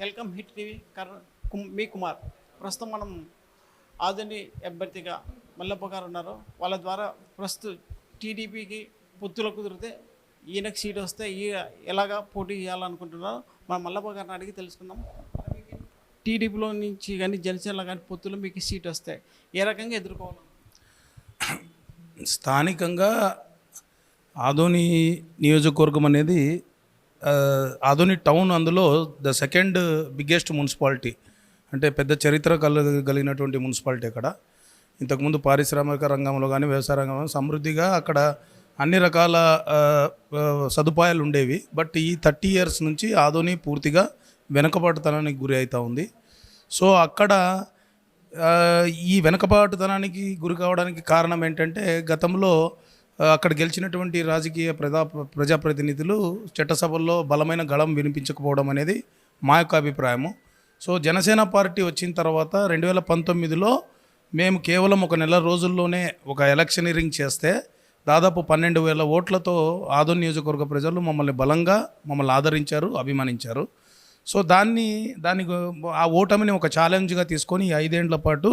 Welcome hit TV కర్ మీ కుమార్. ప్రస్తుతం మనం ఆధుని అభ్యర్థిగా మల్లప్ప గారు ఉన్నారు. వాళ్ళ ద్వారా ప్రస్తుత టీడీపీకి పొత్తులు కుదిరితే ఈయనకు సీట్ వస్తే ఈ ఎలాగా పోటీ చేయాలనుకుంటున్నారో మనం మల్లప్ప గారిని అడిగి తెలుసుకుందాం. టీడీపీలో నుంచి కానీ జనసేనలో కానీ పొత్తులు మీకు సీట్ వస్తాయి ఏ రకంగా ఎదుర్కోవాలి? స్థానికంగా ఆదోని నియోజకవర్గం అనేది ఆధుని టౌన్ అందులో ద సెకండ్ బిగ్గెస్ట్ మున్సిపాలిటీ. అంటే పెద్ద చరిత్ర కల కలిగినటువంటి మున్సిపాలిటీ అక్కడ. ఇంతకుముందు పారిశ్రామిక రంగంలో కానీ వ్యవసాయ రంగంలో సమృద్ధిగా అక్కడ అన్ని రకాల సదుపాయాలు ఉండేవి. బట్ ఈ థర్టీ ఇయర్స్ నుంచి ఆధుని పూర్తిగా వెనుకబాటుతనానికి గురి అవుతూ ఉంది. సో అక్కడ ఈ వెనుకబాటుతనానికి గురి కావడానికి కారణం ఏంటంటే గతంలో అక్కడ గెలిచినటువంటి రాజకీయ ప్రజా ప్రజాప్రతినిధులు చట్టసభల్లో బలమైన గళం వినిపించకపోవడం అనేది మా యొక్క అభిప్రాయము. సో జనసేన పార్టీ వచ్చిన తర్వాత రెండు వేల పంతొమ్మిదిలో మేము కేవలం ఒక నెల రోజుల్లోనే ఒక ఎలక్షనీరింగ్ చేస్తే దాదాపు పన్నెండు వేల ఓట్లతో ఆదో నియోజకవర్గ ప్రజలు మమ్మల్ని బలంగా మమ్మల్ని ఆదరించారు అభిమానించారు. సో దాన్ని దాని ఆ ఓటమిని ఒక ఛాలెంజ్గా తీసుకొని ఈ ఐదేండ్ల పాటు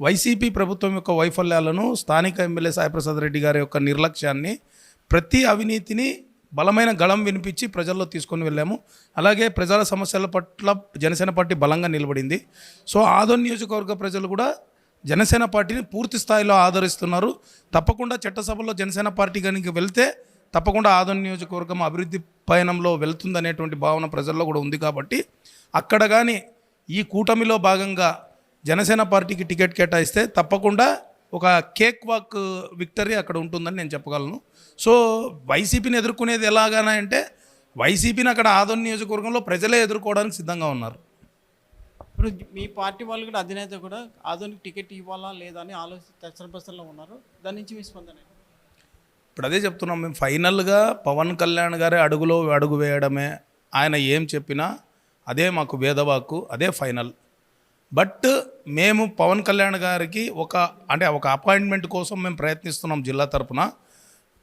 వైసీపీ ప్రభుత్వం యొక్క వైఫల్యాలను స్థానిక ఎమ్మెల్యే సాయిప్రసాద్ రెడ్డి గారి యొక్క నిర్లక్ష్యాన్ని ప్రతి అవినీతిని బలమైన గళం వినిపించి ప్రజల్లో తీసుకొని వెళ్ళాము. అలాగే ప్రజల సమస్యల పట్ల జనసేన పార్టీ బలంగా నిలబడింది. సో ఆదో నియోజకవర్గ ప్రజలు కూడా జనసేన పార్టీని పూర్తి స్థాయిలో ఆదరిస్తున్నారు. తప్పకుండా చట్టసభలో జనసేన పార్టీ కనుక వెళ్తే తప్పకుండా ఆదో నియోజకవర్గం అభివృద్ధి పయనంలో వెళ్తుందనేటువంటి భావన ప్రజల్లో కూడా ఉంది కాబట్టి అక్కడ కానీ ఈ కూటమిలో భాగంగా జనసేన పార్టీకి టికెట్ కేటాయిస్తే తప్పకుండా ఒక కేక్ వాక్ విక్టరీ అక్కడ ఉంటుందని నేను చెప్పగలను. సో వైసీపీని ఎదుర్కొనేది ఎలాగానా అంటే వైసీపీని అక్కడ ఆదోన్ నియోజకవర్గంలో ప్రజలే ఎదుర్కోవడానికి సిద్ధంగా ఉన్నారు. ఇప్పుడు మీ పార్టీ వాళ్ళు కూడా అధినేత కూడా ఆధునిక టికెట్ ఇవ్వాలా లేదా అని ఆలోచి దర్శనపస్థంలో ఉన్నారు. దాని నుంచి మీ స్పందన ఏంటి? ఇప్పుడు అదే చెప్తున్నాం మేము ఫైనల్గా పవన్ కళ్యాణ్ గారే అడుగులో అడుగు వేయడమే. ఆయన ఏం చెప్పినా అదే మాకు వేదవాకు అదే ఫైనల్. బట్ మేము పవన్ కళ్యాణ్ గారికి ఒక అంటే ఒక అపాయింట్మెంట్ కోసం మేము ప్రయత్నిస్తున్నాం జిల్లా తరపున.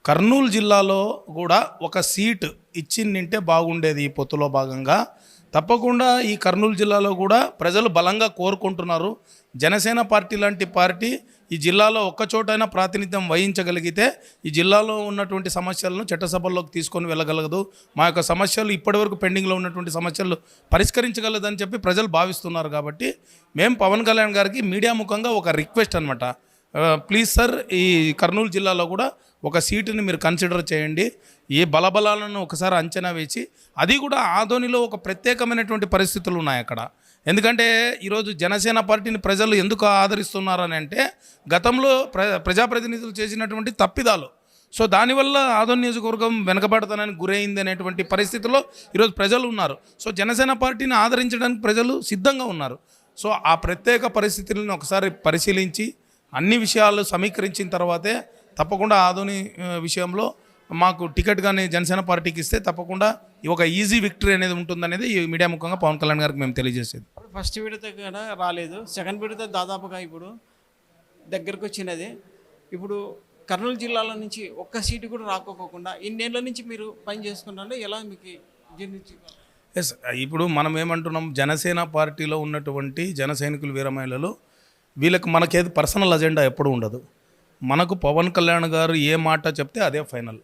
కర్నూలు జిల్లాలో కూడా ఒక సీట్ ఇచ్చిందంటే బాగుండేది ఈ పొత్తులో భాగంగా. తప్పకుండా ఈ కర్నూలు జిల్లాలో కూడా ప్రజలు బలంగా కోరుకుంటున్నారు. జనసేన పార్టీ లాంటి పార్టీ ఈ జిల్లాలో ఒక్కచోటైనా ప్రాతినిధ్యం వహించగలిగితే ఈ జిల్లాలో ఉన్నటువంటి సమస్యలను చట్టసభల్లోకి తీసుకొని వెళ్ళగలదు. మా యొక్క సమస్యలు ఇప్పటివరకు పెండింగ్లో ఉన్నటువంటి సమస్యలు పరిష్కరించగలదని చెప్పి ప్రజలు భావిస్తున్నారు కాబట్టి మేము పవన్ కళ్యాణ్ గారికి మీడియా ముఖంగా ఒక రిక్వెస్ట్ అనమాట ప్లీజ్ సార్ ఈ కర్నూలు జిల్లాలో కూడా ఒక సీటుని మీరు కన్సిడర్ చేయండి. ఏ బలబలాలను ఒకసారి అంచనా వేసి అది కూడా ఆధోనిలో ఒక ప్రత్యేకమైనటువంటి పరిస్థితులు ఉన్నాయి అక్కడ. ఎందుకంటే ఈరోజు జనసేన పార్టీని ప్రజలు ఎందుకు ఆదరిస్తున్నారని అంటే గతంలో ప్ర ప్రజాప్రతినిధులు చేసినటువంటి తప్పిదాలు. సో దానివల్ల ఆదోన్ నియోజకవర్గం వెనకబడతానని గురైంది అనేటువంటి పరిస్థితిలో ఈరోజు ప్రజలు ఉన్నారు. సో జనసేన పార్టీని ఆదరించడానికి ప్రజలు సిద్ధంగా ఉన్నారు. సో ఆ ప్రత్యేక పరిస్థితులను ఒకసారి పరిశీలించి అన్ని విషయాలు సమీకరించిన తర్వాతే తప్పకుండా ఆధుని విషయంలో మాకు టికెట్ కానీ జనసేన పార్టీకి ఇస్తే తప్పకుండా ఒక ఈజీ విక్టరీ అనేది ఉంటుందనేది ఈ మీడియా ముఖంగా పవన్ కళ్యాణ్ గారికి మేము తెలియజేసేది. ఫస్ట్ విడత కూడా రాలేదు. సెకండ్ విడత దాదాపుగా ఇప్పుడు దగ్గరకు వచ్చినది. ఇప్పుడు కర్నూలు జిల్లాలో నుంచి ఒక్క సీటు కూడా రాకపోకుండా ఇన్నేళ్ళ నుంచి మీరు పని చేసుకుంటారంటే ఎలా మీకు జీర్ణించి ఎస్ ఇప్పుడు మనం ఏమంటున్నాం? జనసేన పార్టీలో ఉన్నటువంటి జన సైనికులు వీర మహిళలు వీళ్ళకి మనకేది పర్సనల్ అజెండా ఎప్పుడు ఉండదు. మనకు పవన్ కళ్యాణ్ గారు ఏ మాట చెప్తే అదే ఫైనల్.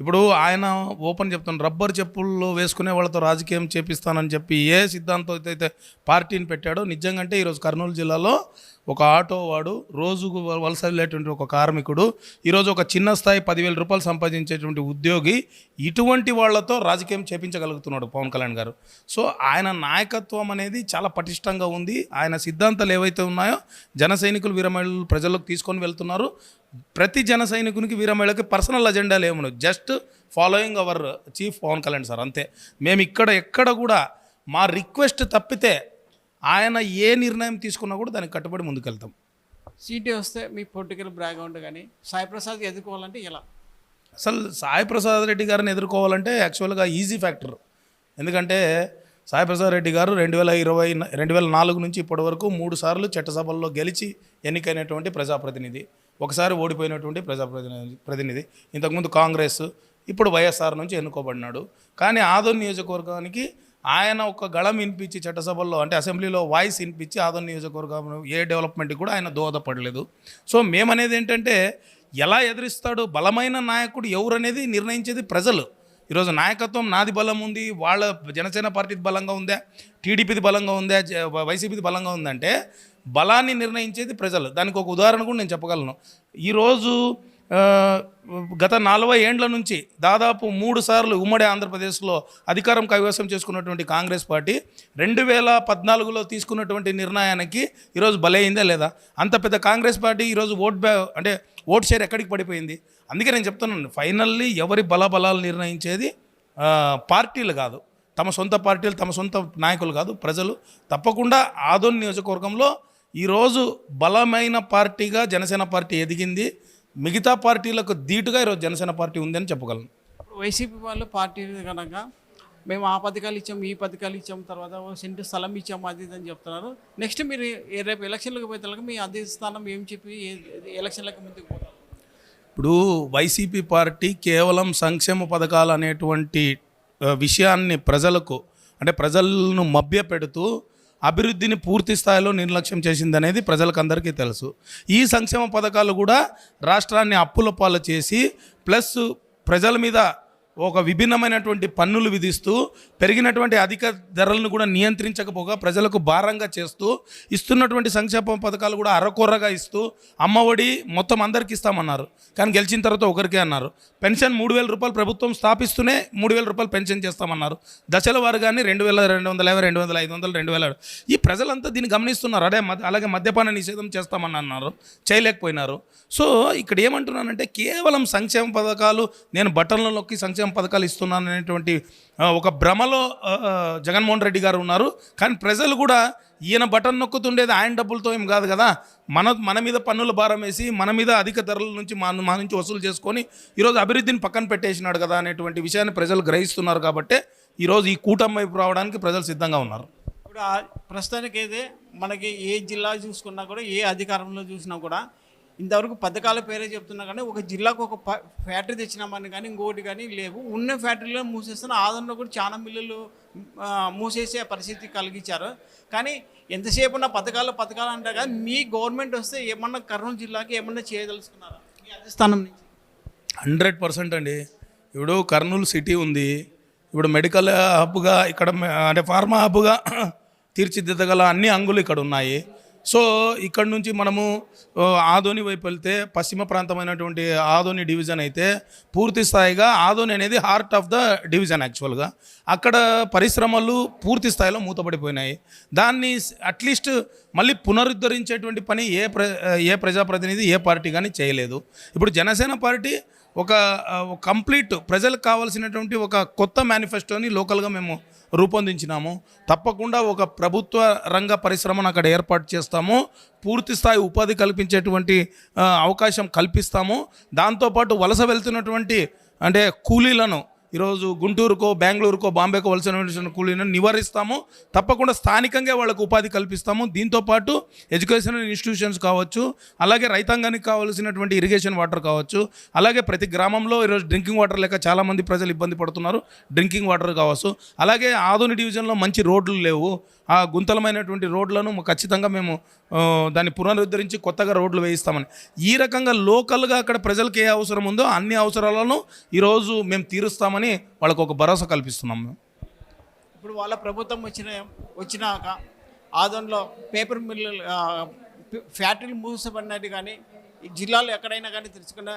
ఇప్పుడు ఆయన ఓపెన్ చెప్తాను రబ్బర్ చెప్పుల్లో వేసుకునే వాళ్ళతో రాజకీయం చేపిస్తానని చెప్పి ఏ సిద్ధాంతం అయితే పార్టీని పెట్టాడో నిజంగా అంటే ఈరోజు కర్నూలు జిల్లాలో ఒక ఆటో వాడు రోజుకు వలస వెళ్ళేటువంటి ఒక కార్మికుడు ఈరోజు ఒక చిన్న స్థాయి పదివేల రూపాయలు సంపాదించేటువంటి ఉద్యోగి ఇటువంటి వాళ్ళతో రాజకీయం చేపించగలుగుతున్నాడు పవన్ కళ్యాణ్ గారు. సో ఆయన నాయకత్వం అనేది చాలా పటిష్టంగా ఉంది. ఆయన సిద్ధాంతాలు ఏవైతే ఉన్నాయో జన సైనికులు వీరమహిళలు ప్రజలకు తీసుకొని వెళ్తున్నారు. ప్రతి జన సైనికునికి వీరమహిళకి పర్సనల్ అజెండాలు ఏమున్నాయి just following our chief Pawan Kalyan sir అంతే. మేము ఇక్కడ ఎక్కడ కూడా మా రిక్వెస్ట్ తప్పితే ఆయన ఏ నిర్ణయం తీసుకున్నా కూడా దానికి కట్టుబడి ముందుకెళ్తాం. సీటు వస్తే మీ పొలిటికల్ బ్యాక్గ్రౌండ్ కానీ సాయి ప్రసాద్ ఎదుర్కోవాలంటే ఎలా? అసలు సాయి ప్రసాద్ రెడ్డి గారిని ఎదుర్కోవాలంటే యాక్చువల్గా ఈజీ ఫ్యాక్టర్. ఎందుకంటే సాయి ప్రసాద్ రెడ్డి గారు రెండు వేల ఇరవై రెండు వేల నాలుగు నుంచి ఇప్పటి వరకు మూడు సార్లు చట్టసభల్లో గెలిచి ఎన్నికైనటువంటి ప్రజాప్రతినిధి. ఒకసారి ఓడిపోయినటువంటి ప్రజాప్రతినిధి ప్రతినిధి. ఇంతకుముందు కాంగ్రెస్ ఇప్పుడు వైఎస్ఆర్ నుంచి ఎన్నుకోబడినాడు. కానీ ఆదోన్ నియోజకవర్గానికి ఆయన ఒక గళం వినిపించి చట్టసభల్లో అంటే అసెంబ్లీలో వాయిస్ వినిపించి ఆదోన్ నియోజకవర్గం ఏ డెవలప్మెంట్కి కూడా ఆయన దోహదపడలేదు. సో మేమనేది ఏంటంటే ఎలా ఎదిరిస్తాడు బలమైన నాయకుడు ఎవరు అనేది నిర్ణయించేది ప్రజలు. ఈరోజు నాయకత్వం నాది బలం ఉంది వాళ్ళ జనసేన పార్టీది బలంగా ఉందా టీడీపీది బలంగా ఉందా జ- వైసీపీది బలంగా ఉందంటే బలాన్ని నిర్ణయించేది ప్రజలు. దానికి ఒక ఉదాహరణ కూడా నేను చెప్పగలను. ఈరోజు గత నలభై ఏండ్ల నుంచి దాదాపు మూడు సార్లు ఉమ్మడి ఆంధ్రప్రదేశ్లో అధికారం కైవసం చేసుకున్నటువంటి కాంగ్రెస్ పార్టీ రెండు వేల పద్నాలుగులో తీసుకున్నటువంటి నిర్ణయానికి ఈరోజు బలైందా లేదా? అంత పెద్ద కాంగ్రెస్ పార్టీ ఈరోజు ఓట్ బ్యా అంటే ఓట్ షేర్ ఎక్కడికి పడిపోయింది? అందుకే నేను చెప్తున్నాను. ఫైనల్లీ ఎవరి బలాబలాలు నిర్ణయించేది పార్టీలు కాదు. తమ సొంత పార్టీలు తమ సొంత నాయకులు కాదు ప్రజలు. తప్పకుండా ఆదోన్ నియోజకవర్గంలో ఈరోజు బలమైన పార్టీగా జనసేన పార్టీ ఎదిగింది. మిగతా పార్టీలకు ధీటుగా ఈరోజు జనసేన పార్టీ ఉందని చెప్పగలను. వైసీపీ వాళ్ళు పార్టీ కనుక మేము ఆ పథకాలు ఇచ్చాం ఈ పథకాలు ఇచ్చాం తర్వాత సెంటు స్థలం ఇచ్చాం అది ఇది అని చెప్తున్నారు. నెక్స్ట్ మీరు రేపు ఎలక్షన్లకు పోతే మీ అధిష్టానం ఏం చెప్పి ఎలక్షన్లకు ముందుకు పోతారు? ఇప్పుడు వైసీపీ పార్టీ కేవలం సంక్షేమ పథకాలు అనేటువంటి విషయాన్ని ప్రజలకు అంటే ప్రజలను మభ్యపెడుతూ అభివృద్ధిని పూర్తి స్థాయిలో నిర్లక్ష్యం చేసిందనేది ప్రజలకందరికీ తెలుసు. ఈ సంక్షేమ పథకాలు కూడా రాష్ట్రాన్ని అప్పుల పాలు చేసి ప్లస్ ప్రజల మీద ఒక విభిన్నమైనటువంటి పన్నులు విధిస్తూ పెరిగినటువంటి అధిక ధరలను కూడా నియంత్రించకపోగా ప్రజలకు భారంగా చేస్తూ ఇస్తున్నటువంటి సంక్షేమ పథకాలు కూడా అరకొరగా ఇస్తూ అమ్మఒడి మొత్తం అందరికి ఇస్తామన్నారు. కానీ గెలిచిన తర్వాత ఒకరికే అన్నారు. పెన్షన్ మూడు వేల రూపాయలు ప్రభుత్వం స్థాపిస్తూనే మూడు వేల రూపాయలు పెన్షన్ చేస్తామన్నారు. దశల వారుగానే రెండు వేల రెండు వందల యాభై రెండు వందల ఐదు వందలు రెండు వేల ఈ ప్రజలంతా దీన్ని గమనిస్తున్నారు. అదే అలాగే మద్యపాన నిషేధం చేస్తామని అన్నారు చేయలేకపోయినారు. సో ఇక్కడ ఏమంటున్నానంటే కేవలం సంక్షేమ పథకాలు నేను బటన్లో నొక్కి సంక్షేమ పథకాలు ఇస్తున్నాను అనేటువంటి ఒక భ్రమలో జగన్మోహన్ రెడ్డి గారు ఉన్నారు. కానీ ప్రజలు కూడా ఈయన బటన్ నొక్కుతుండేది ఆయన డబ్బులతో ఏం కాదు కదా. మన మన మీద పన్నుల భారం వేసి మన మీద అధిక ధరల నుంచి మా మా నుంచి వసూలు చేసుకొని ఈరోజు అభివృద్ధిని పక్కన పెట్టేసినాడు కదా అనేటువంటి విషయాన్ని ప్రజలు గ్రహిస్తున్నారు కాబట్టి ఈరోజు ఈ కూటమి వైపు రావడానికి ప్రజలు సిద్ధంగా ఉన్నారు. ఇప్పుడు ప్రస్తుతానికి అయితే మనకి ఏ జిల్లా చూసుకున్నా కూడా ఏ అధికారంలో చూసినా కూడా ఇంతవరకు పథకాల పేరే చెప్తున్నా కానీ ఒక జిల్లాకు ఒక ఫ్యాక్టరీ తెచ్చినామని కానీ ఇంకోటి కానీ లేవు. ఉన్న ఫ్యాక్టరీలో మూసేస్తున్న ఆదంలో కూడా చాలా మిల్లులు మూసేసే పరిస్థితి కలిగించారు. కానీ ఎంతసేపు ఉన్న పథకాలు పథకాలు అంటారు కానీ మీ గవర్నమెంట్ వస్తే ఏమన్నా కర్నూలు జిల్లాకి ఏమన్నా చేయదలుచుకున్నారా? మీ అధిష్టానం నుంచి? హండ్రెడ్ పర్సెంట్ అండి. ఇప్పుడు కర్నూలు సిటీ ఉంది. ఇప్పుడు మెడికల్ హబ్గా ఇక్కడ అంటే ఫార్మా హబ్గా తీర్చిదిద్దగల అన్ని అంగులు ఇక్కడ ఉన్నాయి. సో ఇక్కడ నుంచి మనము ఆదోని వైపు వెళ్తే పశ్చిమ ప్రాంతమైనటువంటి ఆదోని డివిజన్ అయితే పూర్తి స్థాయిగా ఆదోని అనేది హార్ట్ ఆఫ్ ద డివిజన్ యాక్చువల్గా అక్కడ పరిశ్రమలు పూర్తి స్థాయిలో మూతపడిపోయినాయి. దాన్ని అట్లీస్ట్ మళ్ళీ పునరుద్ధరించేటువంటి పని ఏ ప్ర ఏ ప్రజాప్రతినిధి ఏ పార్టీ కానీ చేయలేదు. ఇప్పుడు జనసేన పార్టీ ఒక కంప్లీట్ ప్రజలకు కావాల్సినటువంటి ఒక కొత్త మేనిఫెస్టోని లోకల్గా మేము రూపొందించినాము. తప్పకుండా ఒక ప్రభుత్వ రంగ పరిశ్రమను అక్కడ ఏర్పాటు చేస్తాము. పూర్తి స్థాయి ఉపాధి కల్పించేటువంటి అవకాశం కల్పిస్తాము. దాంతోపాటు వలస వెళ్తున్నటువంటి అంటే కూలీలను ఈరోజు గుంటూరుకో బెంగళూరుకో బాంబేకో వలసిన కూలీలను నివారిస్తాము. తప్పకుండా స్థానికంగా వాళ్ళకు ఉపాధి కల్పిస్తాము. దీంతోపాటు ఎడ్యుకేషనల్ ఇన్స్టిట్యూషన్స్ కావచ్చు అలాగే రైతాంగానికి కావాల్సినటువంటి ఇరిగేషన్ వాటర్ కావచ్చు అలాగే ప్రతి గ్రామంలో ఈరోజు డ్రింకింగ్ వాటర్ లేక చాలామంది ప్రజలు ఇబ్బంది పడుతున్నారు. డ్రింకింగ్ వాటర్ కావచ్చు. అలాగే ఆదోని డివిజన్లో మంచి రోడ్లు లేవు. ఆ గుంతలమైనటువంటి రోడ్లను ఖచ్చితంగా మేము దాన్ని పునరుద్ధరించి కొత్తగా రోడ్లు వేయిస్తామని. ఈ రకంగా లోకల్గా అక్కడ ప్రజలకు ఏ అవసరం ఉందో అన్ని అవసరాలను ఈరోజు మేము తీరుస్తామని వాళ్ళకు ఒక భరోసా కల్పిస్తున్నాం మేము. ఇప్పుడు వాళ్ళ ప్రభుత్వం వచ్చిన వచ్చినాక ఆదంలో పేపర్ మిల్లులు ఫ్యాక్టరీలు మూసపడినట్టు కానీ ఈ జిల్లాలో ఎక్కడైనా కానీ తెరుచుకున్న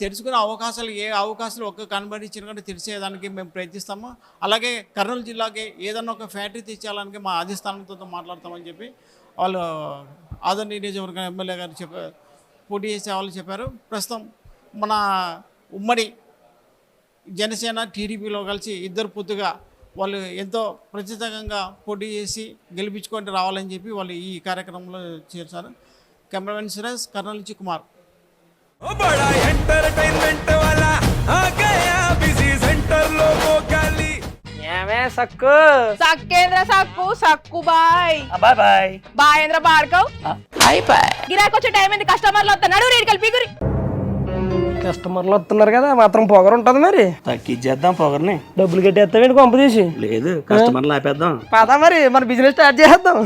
తెలుసుకునే అవకాశాలు ఏ అవకాశాలు ఒక్క కనబడించిన కానీ తెరిచేదానికి మేము ప్రయత్నిస్తాము. అలాగే కర్నూలు జిల్లాకి ఏదన్నా ఒక ఫ్యాక్టరీ తెచ్చేయాలని మా అధిష్టానంతో మాట్లాడతామని చెప్పి వాళ్ళు ఆదరణ నియోజకవర్గం ఎమ్మెల్యే గారు చెప్పారు పోటీ చేసే వాళ్ళు చెప్పారు. ప్రస్తుతం మన ఉమ్మడి జనసేన టీడీపీలో కలిసి ఇద్దరు పొత్తుగా వాళ్ళు ఎంతో ప్రత్యేకంగా పోటీ చేసి గెలిపించుకొని రావాలని చెప్పి వాళ్ళు ఈ కార్యక్రమంలో చేశారు. కెమెరామెన్ సురేష్ కర్నూలు నుంచి కుమార్. बड़ा एंटरटेनमेंट वाला आ गया बिजी सेंटर लोगों का ली ఏమే సక్కు సక్కేంద్ర సక్కు సక్కు బాయ్ బాయ్ బాయ్ బాయేంద్ర బాడ్కవ్ అయిపోయి గిరాకొచ్చే టైం ఏంది కస్టమర్లు వస్తా నడు రేడికల్ పిగురి కస్టమర్లు వస్తున్నారు కదా మాత్రం పొగరు ఉంటుంది మరి తగ్గించేద్దాం పొగర్ని డబ్బులు కట్టేస్తామేంటి కొంప తీసి లేదు కస్టమర్లు ఆపేద్దాం పదా మరి మన బిజినెస్ స్టార్ట్ చేద్దాం